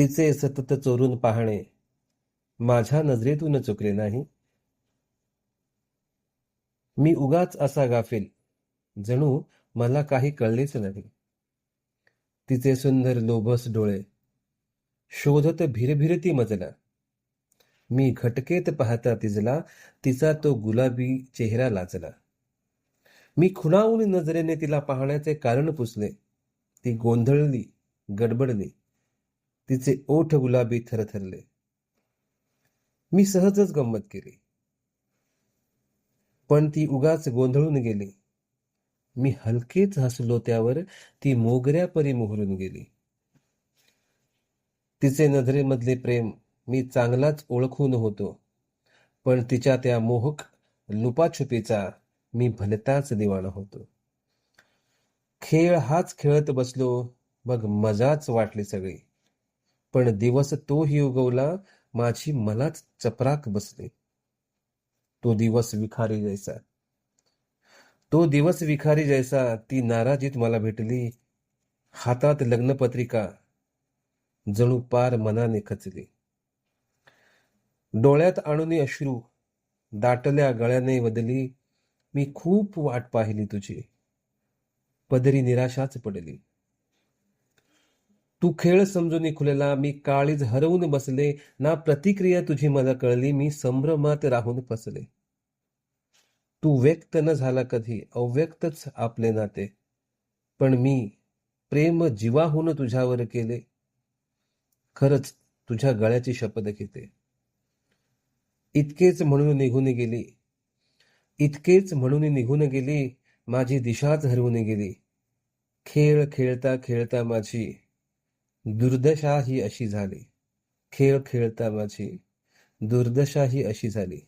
तिचे सतत चोरून पाहणे माझ्या नजरेतून चुकले नाही. मी उगाच असा गाफेल जणू मला काही कळलेच नाही. तिचे सुंदर लोभस डोळे शोधत भिरभिरती मजला. मी घटकेत पाहता तिजला तिचा तो गुलाबी चेहरा लाचला मी खुणावून नजरेने तिला पाहण्याचे कारण पुसले. ती गोंधळली गडबडली. तिचे ओठ गुलाबी थरथरले. मी सहजच गंमत केली. पण ती उगाच गोंधळून गेली. मी हलकेच हसलो त्यावर ती मोगऱ्या परी मोहरून गेली. तिचे नजरेमधले प्रेम मी चांगलाच ओळखून होतो पण तिच्या त्या मोहक लुपाछुपीचा मी भलताच दिवाणा होतो. खेळ हाच खेळत बसलो मग मजाच वाटली सगळी. पण दिवस तोही उगवला माझी मलाच चपराक बसली. तो दिवस विखारी जायचा तो दिवस विखारी जायचा ती नाराजीत मला भेटली. हातात लग्नपत्रिका जणू पार मनाने खचली. डोळ्यात आणून अश्रू दाटल्या गळ्याने बदली मी खूप वाट पाहिली तुझी. पदरी निराशाच पडली. तू खेळ समजून खुलेला मी काळीज हरवून बसले ना प्रतिक्रिया तुझी मला कळली मी संभ्रमात राहून फसले. तू व्यक्त न झाला कधी अव्यक्तच आपले नाते पण मी प्रेम जीवाहून तुझ्यावर केले खरंच तुझ्या गळ्याची शपथ घेते. इतकेच म्हणून निघून गेली इतकेच म्हणून निघून गेली माझी दिशाच हरवून गेली. खेळ खेळता खेळता माझी दुर्दशा ही अशी झाली. खेळ खेळता माझी दुर्दशा ही अशी झाली.